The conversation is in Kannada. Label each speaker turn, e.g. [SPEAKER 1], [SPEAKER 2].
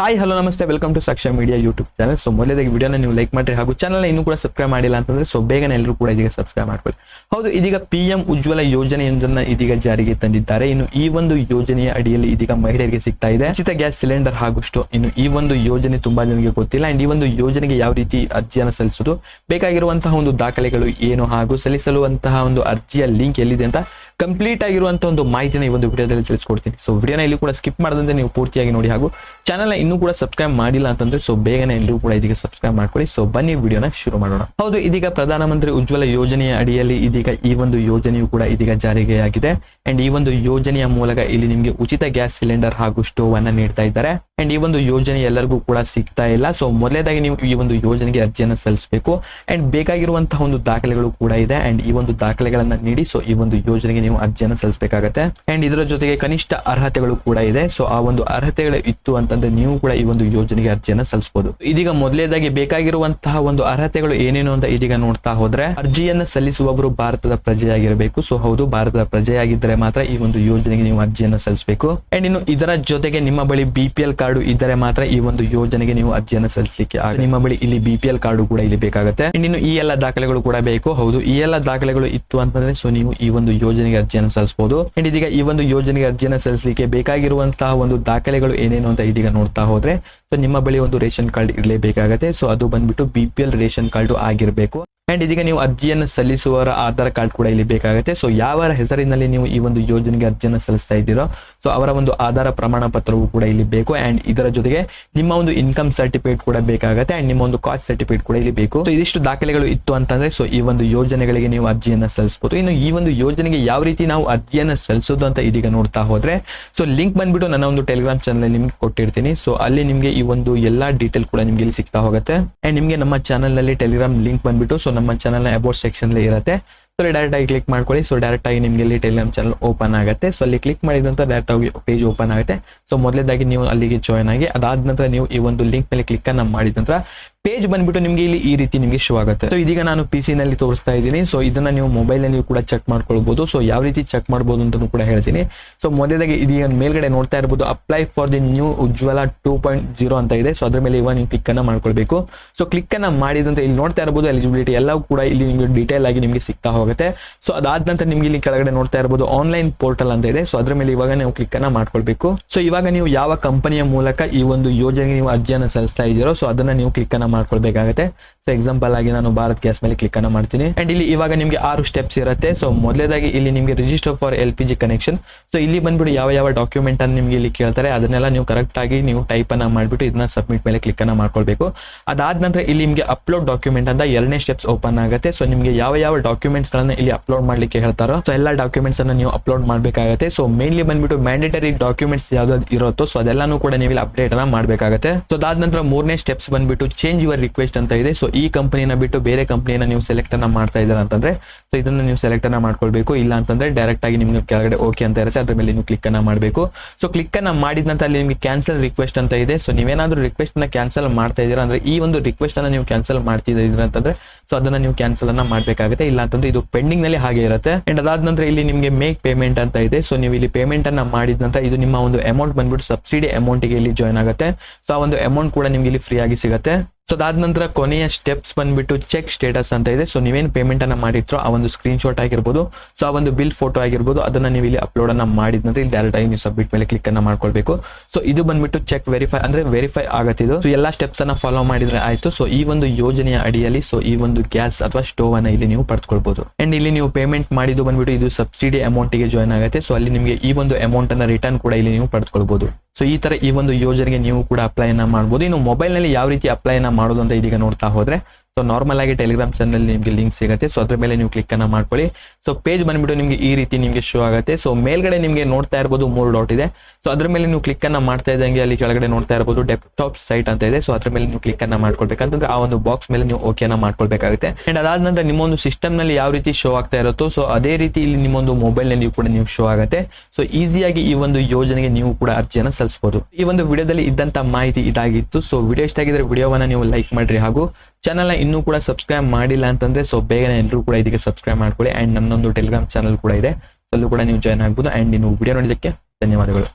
[SPEAKER 1] Hi hello namaste. Welcome to Saksha media YouTube channel so ಮೊದಲೇದಾಗಿ ವಿಡಿಯೋನ ನೀವು ಲೈಕ್ ಮಾಡಿ ಹಾಗೂ ಚಾನಲ್ ಇನ್ನೂ ಕೂಡ ಸಬ್ಸ್ಕ್ರೈಬ್ ಮಾಡಿಲ್ಲ ಅಂತಂದ್ರೆ ಸೊ ಬೇಗನೆ ಎಲ್ಲರೂ ಕೂಡ ಇದೀಗ ಸಬ್ಸ್ಕ್ರೈಬ್ ಮಾಡ್ಕೊಳ್ಳಿ. ಹೌದು, ಇದೀಗ ಪಿ ಎಂ ಉಜ್ವಲ ಯೋಜನೆಯೊಂದನ್ನ ಇದೀಗ ಜಾರಿಗೆ ತಂದಿದ್ದಾರೆ. ಇನ್ನು ಈ ಒಂದು ಯೋಜನೆಯ ಅಡಿಯಲ್ಲಿ ಇದೀಗ ಮಹಿಳೆಯರಿಗೆ ಸಿಗ್ತಾ ಇದೆ. ಉಚಿತ ಗ್ಯಾಸ್ ಸಿಲಿಂಡರ್ ಹಾಗೂ ಇನ್ನು ಈ ಒಂದು ಯೋಜನೆ ತುಂಬಾ ಜನರಿಗೆ ಗೊತ್ತಿಲ್ಲ. ಅಂಡ್ ಈ ಒಂದು ಯೋಜನೆಗೆ ಯಾವ ರೀತಿ ಅರ್ಜಿಯನ್ನು ಸಲ್ಲಿಸೋದು? ಬೇಕಾಗಿರುವಂತಹ ಒಂದು ದಾಖಲೆಗಳು ಏನು ಹಾಗೂ ಸಲ್ಲಿಸಲುವಂತಹ ಒಂದು ಅರ್ಜಿಯ ಲಿಂಕ್ ಎಲ್ಲಿದೆ ಅಂತ ಕಂಪ್ಲೀಟ್ ಆಗಿರುವಂತಹ ಒಂದು ಮಾಹಿತಿನ ಈ ಒಂದು ವಿಡಿಯೋದಲ್ಲಿ ತಿಳಿಸ್ಕೊಡ್ತೀನಿ. ಸೊ ವಿಡಿಯೋನ ಇಲ್ಲಿ ಕೂಡ ಸ್ಕಿಪ್ ಮಾಡದಂತೆ ನೀವು ಪೂರ್ತಿಯಾಗಿ ನೋಡಿ ಹಾಗೂ ಚಾನಲ್ ಇನ್ನೂ ಕೂಡ ಸಬ್ಸ್ಕ್ರೈಬ್ ಮಾಡಿಲ್ಲ ಅಂತಂದ್ರೆ ಸೊ ಬೇಗನೆ ಎಲ್ಲರೂ ಕೂಡ ಇದೀಗ ಸಬ್ಸ್ಕ್ರೈಬ್ ಮಾಡ್ಕೊಳ್ಳಿ. ಸೊ ಬನ್ನಿ ವಿಡಿಯೋನ ಶುರು ಮಾಡೋಣ. ಹೌದು, ಇದೀಗ ಪ್ರಧಾನಮಂತ್ರಿ ಉಜ್ವಲ ಯೋಜನೆಯ ಅಡಿಯಲ್ಲಿ ಇದೀಗ ಈ ಒಂದು ಯೋಜನೆಯು ಕೂಡ ಇದೀಗ ಜಾರಿಗೆ ಆಗಿದೆ ಅಂಡ್ ಈ ಒಂದು ಯೋಜನೆಯ ಮೂಲಕ ಇಲ್ಲಿ ನಿಮಗೆ ಉಚಿತ ಗ್ಯಾಸ್ ಸಿಲಿಂಡರ್ ಹಾಗೂ ಸ್ಟೋವ್ ಅನ್ನ ನೀಡ್ತಾ ಇದ್ದಾರೆ. ಅಂಡ್ ಈ ಒಂದು ಯೋಜನೆ ಎಲ್ಲರಿಗೂ ಕೂಡ ಸಿಗ್ತಾ ಇಲ್ಲ. ಸೊ ಮೊದಲೇದಾಗಿ ನೀವು ಈ ಒಂದು ಯೋಜನೆಗೆ ಅರ್ಜಿಯನ್ನು ಸಲ್ಲಿಸಬೇಕು. ಅಂಡ್ ಬೇಕಾಗಿರುವಂತಹ ಒಂದು ದಾಖಲೆಗಳು ಕೂಡ ಇದೆ. ಅಂಡ್ ಈ ಒಂದು ದಾಖಲೆಗಳನ್ನ ನೀಡಿ ಸೊ ಈ ಒಂದು ಯೋಜನೆಗೆ ನೀವು ಅರ್ಜಿಯನ್ನು ಸಲ್ಲಿಸಬೇಕಾಗತ್ತೆ. ಅಂಡ್ ಇದರ ಜೊತೆಗೆ ಕನಿಷ್ಠ ಅರ್ಹತೆಗಳು ಕೂಡ ಇದೆ. ಸೊ ಆ ಒಂದು ಅರ್ಹತೆಗಳು ಇತ್ತು ಅಂತಂದ್ರೆ ನೀವು ಕೂಡ ಈ ಒಂದು ಯೋಜನೆಗೆ ಅರ್ಜಿಯನ್ನು ಸಲ್ಲಿಸಬಹುದು. ಇದೀಗ ಮೊದಲೇದಾಗಿ ಬೇಕಾಗಿರುವಂತಹ ಒಂದು ಅರ್ಹತೆಗಳು ಏನೇನು ಅಂತ ಇದೀಗ ನೋಡ್ತಾ ಹೋದ್ರೆ, ಅರ್ಜಿಯನ್ನು ಸಲ್ಲಿಸುವವರು ಭಾರತದ ಪ್ರಜೆಯಾಗಿರಬೇಕು. ಸೊ ಹೌದು, ಭಾರತದ ಪ್ರಜೆಯಾಗಿದ್ದರೆ ಮಾತ್ರ ಈ ಒಂದು ಯೋಜನೆಗೆ ನೀವು ಅರ್ಜಿಯನ್ನು ಸಲ್ಲಿಸಬೇಕು. ಅಂಡ್ ಇನ್ನು ಇದರ ಜೊತೆಗೆ ನಿಮ್ಮ ಬಳಿ ಬಿಪಿಎಲ್ ಕಾರ್ಡ್ ಇದ್ದರೆ ಮಾತ್ರ ಈ ಒಂದು ಯೋಜನೆಗೆ ನೀವು ಅರ್ಜಿಯನ್ನು ಸಲ್ಲಿಸಲಿಕ್ಕೆ ನಿಮ್ಮ ಬಳಿ ಇಲ್ಲಿ ಬಿಪಿಎಲ್ ಕಾರ್ಡ್ ಎಲ್ ಕಾರ್ಡು ಕೂಡ ಇಲ್ಲಿ ಬೇಕಾಗುತ್ತೆ. ಅಂಡ್ ಇನ್ನು ಈ ಎಲ್ಲ ದಾಖಲೆಗಳು ಕೂಡ ಬೇಕು. ಹೌದು, ಈ ಎಲ್ಲ ದಾಖಲೆಗಳು ಇತ್ತು ಅಂತಂದ್ರೆ ಸೊ ನೀವು ಈ ಒಂದು ಯೋಜನೆಗೆ ಅರ್ಜಿಯನ್ನು ಸಲ್ಲಿಸಬಹುದು. ಅಂಡ್ ಇದೀಗ ಈ ಒಂದು ಯೋಜನೆಗೆ ಅರ್ಜಿಯನ್ನು ಸಲ್ಲಿಸಲಿಕ್ಕೆ ಬೇಕಾಗಿರುವಂತಹ ಒಂದು ದಾಖಲೆಗಳು ಏನೇನು ಅಂತ ಇದೀಗ ನೋಡ್ತಾ ಹೋದ್ರೆ, ಸೊ ನಿಮ್ಮ ಬಳಿ ಒಂದು ರೇಷನ್ ಕಾರ್ಡ್ ಇರಲೇಬೇಕಾಗತ್ತೆ. ಸೊ ಅದು ಬಂದ್ಬಿಟ್ಟು B P L ration card ಆಗಿರಬೇಕು. ಅಂಡ್ ಇದೀಗ ನೀವು ಅರ್ಜಿಯನ್ನು ಸಲ್ಲಿಸುವವರ ಆಧಾರ್ ಕಾರ್ಡ್ ಕೂಡ ಇಲ್ಲಿ ಬೇಕಾಗುತ್ತೆ. ಸೊ ಯಾವ ಹೆಸರಿನಲ್ಲಿ ನೀವು ಈ ಒಂದು ಯೋಜನೆಗೆ ಅರ್ಜಿಯನ್ನು ಸಲ್ಲಿಸ್ತಾ ಇದ್ದೀರೋ ಸೊ ಅವರ ಒಂದು ಆಧಾರ ಪ್ರಮಾಣ ಪತ್ರವು ಕೂಡ ಇಲ್ಲಿ ಬೇಕು. ಅಂಡ್ ಇದರ ಜೊತೆಗೆ ನಿಮ್ಮ ಒಂದು ಇನ್ಕಮ್ ಸರ್ಟಿಫಿಕೇಟ್ ಕೂಡ ಬೇಕಾಗುತ್ತೆ. ಅಂಡ್ ನಿಮ್ಮ ಒಂದು ಕಾಸ್ಟ್ ಸರ್ಟಿಫಿಕೇಟ್ ಕೂಡ ಇಲ್ಲಿ ಬೇಕು. ಸೊ ಇದಿಷ್ಟು ದಾಖಲೆಗಳು ಇತ್ತು ಅಂತಂದ್ರೆ ಸೊ ಈ ಒಂದು ಯೋಜನೆಗಳಿಗೆ ನೀವು ಅರ್ಜಿಯನ್ನು ಸಲ್ಲಿಸಬಹುದು ಇನ್ನು ಈ ಒಂದು ಯೋಜನೆಗೆ ಯಾವ ರೀತಿ ನಾವು ಅರ್ಜಿಯನ್ನು ಸಲ್ಲಿಸೋದು ಅಂತ ಇದೀಗ ನೋಡ್ತಾ ಹೋದ್ರೆ ಸೊ ಲಿಂಕ್ ಬಂದ್ಬಿಟ್ಟು ನನ್ನ ಒಂದು ಟೆಲಿಗ್ರಾಮ್ ಚಾನಲ್ ನಿಮ್ಗೆ ಕೊಟ್ಟಿರ್ತೀನಿ. ಸೊ ಅಲ್ಲಿ ನಿಮಗೆ ಈ ಒಂದು ಎಲ್ಲಾ ಡೀಟೇಲ್ ಕೂಡ ನಿಮ್ಗೆ ಇಲ್ಲಿ ಸಿಗ್ತಾ ಹೋಗುತ್ತೆ. ಅಂಡ್ ನಿಮಗೆ ನಮ್ಮ ಚಾನಲ್ನಲ್ಲಿ ಟೆಲಿಗ್ರಾಮ್ ಲಿಂಕ್ ಬಂದ್ಬಿಟ್ಟು ಸೊ ನಮ್ಮ ಚಾನಲ್ನ ಅಬೌಟ್ ಸೆಕ್ಷನ್ ಇರುತ್ತೆ. ಸೊ ಡೈರೆಕ್ಟ್ ಆಗಿ ಕ್ಲಿಕ್ ಮಾಡ್ಕೊಳ್ಳಿ. ಸೊ ಡೈರೆಕ್ಟ್ ಆಗಿ ನಿಮಗೆ ಇಲ್ಲಿ ಟೆಲಿಗ್ರಾಮ್ ಚಾನಲ್ ಓಪನ್ ಆಗುತ್ತೆ. ಸೊ ಅಲ್ಲಿ ಕ್ಲಿಕ್ ಮಾಡಿದಂತ ಡೈರೆಕ್ಟ್ ಆಗಿ ಪೇಜ್ ಓಪನ್ ಆಗುತ್ತೆ. ಸೊ ಮೊದಲೇದಾಗಿ ನೀವು ಅಲ್ಲಿಗೆ ಜಾಯ್ನ್ ಆಗಿ, ಅದಾದ ನಂತರ ನೀವು ಈ ಒಂದು ಲಿಂಕ್ ಮೇಲೆ ಕ್ಲಿಕ್ ಅನ್ನ ಮಾಡಿದ ನಂತರ ಪೇಜ್ ಬಂದ್ಬಿಟ್ಟು ನಿಮಗೆ ಇಲ್ಲಿ ಈ ರೀತಿ ನಿಮಗೆ ಶೋ ಆಗುತ್ತೆ. ಸೊ ಇದೀಗ ನಾನು ಪಿ ಸಿ ನಲ್ಲಿ ತೋರಿಸ್ತಾ ಇದ್ದೀನಿ. ಸೊ ಇದನ್ನ ನೀವು ಮೊಬೈಲ್ನಲ್ಲಿ ಕೂಡ ಚೆಕ್ ಮಾಡ್ಕೊಳ್ಬಹುದು ಸೊ ಯಾವ ರೀತಿ ಚೆಕ್ ಮಾಡಬಹುದು ಅಂತ ಕೂಡ ಹೇಳ್ತೀನಿ. ಸೊ ಮೊದಲಾಗಿ ಇದೀಗ ಮೇಲ್ಗಡೆ ನೋಡ್ತಾ ಇರಬಹುದು apply for the new Ujjwala two point zero ಅಂತ ಇದೆ. ಸೊ ಅದ್ರ ಮೇಲೆ ಇವಾಗ ನೀವು ಕ್ಲಿಕ್ ಅನ್ನ ಮಾಡ್ಕೊಳ್ಬೇಕು. ಸೊ ಕ್ಲಿಕ್ ಅನ್ನ ಮಾಡಿದಂತೆ ಇಲ್ಲಿ ನೋಡ್ತಾ ಇರಬಹುದು ಎಲಿಜಿಬಿಲಿಟಿ ಎಲ್ಲವೂ ಕೂಡ ಇಲ್ಲಿ ನಿಮಗೆ ಡೀಟೇಲ್ ಆಗಿ ನಿಮಗೆ ಸಿಗ್ತಾ ಹೋಗುತ್ತೆ. ಸೊ ಅದಾದ ನಂತರ ನಿಮ್ಗೆ ಇಲ್ಲಿ ಕೆಳಗಡೆ ನೋಡ್ತಾ ಇರಬಹುದು ಆನ್ಲೈನ್ ಪೋರ್ಟಲ್ ಅಂತ ಇದೆ. ಸೊ ಅದ್ರ ಮೇಲೆ ಇವಾಗ ನೀವು ಕ್ಲಿಕ್ ಅನ್ನ ಮಾಡ್ಕೊಳ್ಬೇಕು. ಸೊ ಇವಾಗ ನೀವು ಯಾವ ಕಂಪನಿಯ ಮೂಲಕ ಈ ಒಂದು ಯೋಜನೆಗೆ ನೀವು ಅರ್ಜಿಯನ್ನು ಸಲ್ಲಿಸ್ತಾ ಇದ್ದೀರೋ ಸೊ ಅದನ್ನ ನೀವು ಕ್ಲಿಕ್ ಅನ್ನ ಮಾಡ್ಕೊಳ್ಬೇಕಾಗುತ್ತೆ. ಸೊ ಎಕ್ಸಾಂಪಲ್ ಆಗಿ ನಾನು ಭಾರತ್ ಗ್ಯಾಸ್ ಮೇಲೆ ಕ್ಲಿಕ್ ಅನ್ನ ಮಾಡ್ತೀನಿ. ಅಂಡ್ ಇಲ್ಲಿ ಇವಾಗ ನಿಮಗೆ ಆರು ಸ್ಟೆಪ್ಸ್ ಇರುತ್ತೆ. ಸೊ ಮೊದಲೇದಾಗಿ ಇಲ್ಲಿ ನಿಮಗೆ register for L P G connection so ಇಲ್ಲಿ ಬಂದ್ಬಿಟ್ಟು ಯಾವ ಯಾವ ಡಾಕ್ಯುಮೆಂಟ್ ಅನ್ನು ನಿಮಗೆ ಇಲ್ಲಿ ಕೇಳ್ತಾರೆ, ಅದನ್ನೆಲ್ಲ ನೀವು ಕರೆಕ್ಟ್ ಆಗಿ ನೀವು ಟೈಪ್ ಅನ್ನ ಮಾಡ್ಬಿಟ್ಟು ಇದನ್ನ ಸಬ್ಮಿಟ್ ಮೇಲೆ ಕ್ಲಿಕ್ ಅನ್ನ ಮಾಡ್ಕೊಳ್ಬೇಕು. ಅದಾದ ನಂತರ ಇಲ್ಲಿ ನಿಮಗೆ ಅಪ್ಲೋಡ್ ಡಾಕ್ಯುಮೆಂಟ್ ಅಂತ ಎರಡನೇ ಸ್ಟೆಪ್ಸ್ ಓಪನ್ ಆಗುತ್ತೆ. ಸೊ ನಿಮಗೆ ಯಾವ ಯಾವ ಡಾಕ್ಯುಮೆಂಟ್ಸ್ ಗಳನ್ನ ಇಲ್ಲಿ ಅಪ್ಲೋಡ್ ಮಾಡ್ಲಿಕ್ಕೆ ಹೇಳ್ತಾರೋ ಸೊ ಎಲ್ಲ ಡಾಕ್ಯುಮೆಂಟ್ಸ್ ಅನ್ನ ನೀವು ಅಪ್ಲೋಡ್ ಮಾಡಬೇಕಾಗುತ್ತೆ. ಸೊ ಮೇನ್ಲಿ ಬಂದ್ಬಿಟ್ಟು ಮ್ಯಾಂಡೇಟರಿ ಡಾಕ್ಯುಮೆಂಟ್ಸ್ ಯಾವ್ದು ಇರುತ್ತೋ ಸೊ ಅದೆಲ್ಲಾನು ಕೂಡ ನೀವು ಇಲ್ಲಿ ಅಪ್ಡೇಟ್ ಅನ್ನ ಮಾಡಬೇಕಾಗುತ್ತೆ. ಸೊ ಅದಾದ ನಂತರ ಮೂರನೇ ಸ್ಟೆಪ್ಸ್ ಬಂದ್ಬಿಟ್ಟು ಚೇಂಜ್ ಯುವರ್ ರಿಕ್ವೆಸ್ಟ್ ಅಂತ ಇದೆ. ಸೊ ಈ ಕಂಪನಿನ ಬಿಟ್ಟು ಬೇರೆ ಕಂಪನಿಯನ್ನ ನೀವು ಸೆಲೆಕ್ಟ್ ಅನ್ನ ಮಾಡ್ತಾ ಇದ್ದೀರಾ ಅಂತಂದ್ರೆ ಸೊ ಇದನ್ನ ನೀವು ಸೆಲೆಕ್ಟ್ ಅನ್ನ ಮಾಡ್ಕೊಳ್ಬೇಕು. ಇಲ್ಲ ಅಂತಂದ್ರೆ ಡೈರೆಕ್ಟ್ ಆಗಿ ನಿಮ್ಗೆ ಕೆಳಗಡೆ ಓಕೆ ಅಂತ ಇರುತ್ತೆ, ಅದ್ರ ಮೇಲೆ ನೀವು ಕ್ಲಿಕ್ ಅನ್ನ ಮಾಡಬೇಕು. ಸೊ ಕ್ಲಿಕ್ ಅನ್ನ ಮಾಡಿದ ಅಲ್ಲಿ ನಿಮಗೆ ಕ್ಯಾನ್ಸಲ್ ರಿಕ್ವೆಸ್ಟ್ ಅಂತ ಇದೆ. ಸೊ ನೀವೇನಾದ್ರೂ ರಿಕ್ವೆಸ್ಟ್ ಅನ್ನ ಕ್ಯಾನ್ಸಲ್ ಮಾಡ್ತಾ ಇದ್ದೀರಾ ಅಂದ್ರೆ, ಈ ಒಂದು ರಿಕ್ವೆಸ್ಟ್ ಅನ್ನ ನೀವು ಕ್ಯಾನ್ಸಲ್ ಮಾಡ್ತಿದ್ದೀರಾ ಅಂತಂದ್ರೆ ಸೊ ಅದನ್ನ ನೀವು ಕ್ಯಾನ್ಸಲ್ ಅನ್ನ ಮಾಡ್ಬೇಕಾಗುತ್ತೆ. ಇಲ್ಲ ಅಂತಂದ್ರೆ ಇದು ಪೆಂಡಿಂಗ್ನಲ್ಲಿ ಹಾಗೆ ಇರುತ್ತೆ. ಅಂಡ್ ಅದಾದ ನಂತರ ಇಲ್ಲಿ ನಿಮಗೆ ಮೇಕ್ ಪೇಮೆಂಟ್ ಅಂತ ಇದೆ. ಸೊ ನೀವು ಇಲ್ಲಿ ಪೇಮೆಂಟ್ ಅನ್ನ ಮಾಡಿದ ಇದು ನಿಮ್ಮ ಒಂದು ಅಮೌಂಟ್ ಬಂದ್ಬಿಟ್ಟು ಸಬ್ಸಿಡಿ ಅಮೌಂಟ್ಗೆ ಇಲ್ಲಿ ಜಾಯ್ನ್ ಆಗುತ್ತೆ. ಸೊ ಆ ಒಂದು ಅಮೌಂಟ್ ಕೂಡ ನಿಮ್ಗೆ ಇಲ್ಲಿ ಫ್ರೀ ಆಗಿ ಸಿಗುತ್ತೆ. ಸೊ ಅದಾದ ನಂತರ ಕೊನೆಯ ಸ್ಟೆಪ್ಸ್ ಬಂದ್ಬಿಟ್ಟು ಚೆಕ್ ಸ್ಟೇಟಸ್ ಅಂತ ಇದೆ. ಸೊ ನೀವೇನು ಪೇಮೆಂಟ್ ಅನ್ನ ಮಾಡಿರ್ತೀರೋ ಆ ಒಂದು ಸ್ಕ್ರೀನ್ ಶಾಟ್ ಆಗಿರ್ಬೋದು. ಸೊ ಆ ಒಂದು ಬಿಲ್ ಫೋಟೋ ಆಗಿರ್ಬೋದು. ಅದನ್ನ ನೀವು ಇಲ್ಲಿ ಅಪ್ಲೋಡ್ ಅನ್ನ ಮಾಡಿದ ನಂತರ ಇಲ್ಲಿ ಡೈರೆಕ್ಟ್ ಆಗಿ ನೀವು ಸಬ್ಮಿಟ್ ಮೇಲೆ ಕ್ಲಿಕ್ ಅನ್ನ ಮಾಡ್ಕೊಳ್ಬೇಕು. ಸೊ ಇದು ಬಂದ್ಬಿಟ್ಟು ಚೆಕ್ ವೆರಿಫೈ ಅಂದ್ರೆ ವೆರಿಫೈ ಆಗುತ್ತಿದ್ದು ಸೊ ಎಲ್ಲಾ ಸ್ಟೆಪ್ಸ್ ಅನ್ನ ಫಾಲೋ ಮಾಡಿದ್ರೆ ಆಯ್ತು. ಸೊ ಈ ಒಂದು ಯೋಜನೆಯ ಅಡಿಯಲ್ಲಿ ಸೊ ಈ ಒಂದು ಗ್ಯಾಸ್ ಅಥವಾ ಸ್ಟೋವ್ ಅನ್ನ ಇಲ್ಲಿ ನೀವು ಪಡೆದುಕೊಳ್ಬಹುದು ಅಂಡ್ ಇಲ್ಲಿ ನೀವು ಪೇಮೆಂಟ್ ಮಾಡಿದ್ದು ಬಂದ್ಬಿಟ್ಟು ಇದು ಸಬ್ಸಿಡಿ ಅಮೌಂಟ್ಗೆ ಜಾಯ್ನ್ ಆಗುತ್ತೆ. ಸೊ ಅಲ್ಲಿ ನಿಮಗೆ ಈ ಒಂದು ಅಮೌಂಟ್ ಅನ್ನ ರಿಟರ್ನ್ ಕೂಡ ಇಲ್ಲಿ ನೀವು ಪಡೆದುಕೊಳ್ಬಹುದು ಸೊ ಈ ತರ ಈ ಒಂದು ಯೋಜನೆಗೆ ನೀವು ಕೂಡ ಅಪ್ಲೈ ಮಾಡ್ಬೋದು. ಇನ್ನು ಮೊಬೈಲ್ನಲ್ಲಿ ಯಾವ ರೀತಿ ಅಪ್ಲೈ ಮಾಡೋದು ಅಂತ ಇದೀಗ ನೋಡ್ತಾ ಹೋದ್ರೆ ಸೊ ನಾರ್ಮಲ್ ಆಗಿ ಟೆಲಿಗ್ರಾಮ್ ಚಾನಲ್ ನಿಮಗೆ ಲಿಂಕ್ ಸಿಗುತ್ತೆ. ಸೊ ಅದ್ರ ಮೇಲೆ ನೀವು ಕ್ಲಿಕ್ ಅನ್ನ ಮಾಡ್ಕೊಳ್ಳಿ. ಸೊ ಪೇಜ್ ಬಂದ್ಬಿಟ್ಟು ನಿಮಗೆ ಈ ರೀತಿ ನಿಮಗೆ ಶೋ ಆಗುತ್ತೆ. ಸೊ ಮೇಲ್ಗಡೆ ನಿಮಗೆ ನೋಡ್ತಾ ಇರ್ಬೋದು ಮೂರು ಡಾಟ್ ಇದೆ. ಸೊ ಅದ್ರ ಮೇಲೆ ನೀವು ಕ್ಲಿಕ್ ಅನ್ನ ಮಾಡ್ತಾ ಇದ್ದಂಗೆ ಅಲ್ಲಿ ಕೆಳಗಡೆ ನೋಡ್ತಾ ಇರ್ಬೋದು ಡೆಸ್ಕ್ಟಾಪ್ ಸೈಟ್ ಅಂತ ಇದೆ. ಸೊ ಅದ್ರ ಮೇಲೆ ನೀವು ಕ್ಲಿಕ್ ಅನ್ನ ಮಾಡ್ಕೊಳ್ಬೇಕಂತಂದ್ರೆ ಆ ಒಂದು ಬಾಕ್ಸ್ ಮೇಲೆ ನೀವು ಓಕೆ ಅನ್ನ ಮಾಡ್ಕೊಳ್ಬೇಕಾಗುತ್ತೆ. ಅಂಡ್ ಅದಾದ ನಂತರ ನಿಮ್ಮ ಒಂದು ಸಿಸ್ಟಮ್ನಲ್ಲಿ ಯಾವ ರೀತಿ ಶೋ ಆಗ್ತಾ ಇರುತ್ತೋ ಸೊ ಅದೇ ರೀತಿ ಇಲ್ಲಿ ನಿಮ್ಮ ಒಂದು ಮೊಬೈಲ್ನಲ್ಲಿ ಕೂಡ ನೀವು ಶೋ ಆಗುತ್ತೆ. ಸೊ ಈಸಿಯಾಗಿ ಈ ಒಂದು ಯೋಜನೆಗೆ ನೀವು ಕೂಡ ಅರ್ಜಿಯನ್ನು ಸಲ್ಲಿಸಬಹುದು ಈ ಒಂದು ವಿಡಿಯೋದಲ್ಲಿ ಇದ್ದಂತ ಮಾಹಿತಿ ಇದಾಗಿತ್ತು. ಸೊ ವಿಡಿಯೋ ಇಷ್ಟ ಆಗಿದ್ರೆ ವಿಡಿಯೋವನ್ನ ನೀವು ಲೈಕ್ ಮಾಡ್ರಿ ಹಾಗೂ ಚಾನಲ್ನ ಇನ್ನೂ ಕೂಡ ಸಬ್ಸ್ಕ್ರೈಬ್ ಮಾಡಿಲ್ಲ ಅಂತಂದ್ರೆ ಸೊ ಬೇಗನೆ ಎಲ್ಲರೂ ಕೂಡ ಇದಕ್ಕೆ ಸಬ್ಸ್ಕ್ರೈಬ್ ಮಾಡ್ಕೊಳ್ಳಿ. ಅಂಡ್ ನಮ್ಮದೊಂದು ಟೆಲಿಗ್ರಾಮ್ ಚಾನಲ್ ಕೂಡ ಇದೆ. ಅಲ್ಲೂ ಕೂಡ ನೀವು ಜಾಯ್ನ್ ಆಗ್ಬೋದು. ಅಂಡ್ ನೀವು ವಿಡಿಯೋ ನೋಡಿದ್ದಕ್ಕೆ ಧನ್ಯವಾದಗಳು.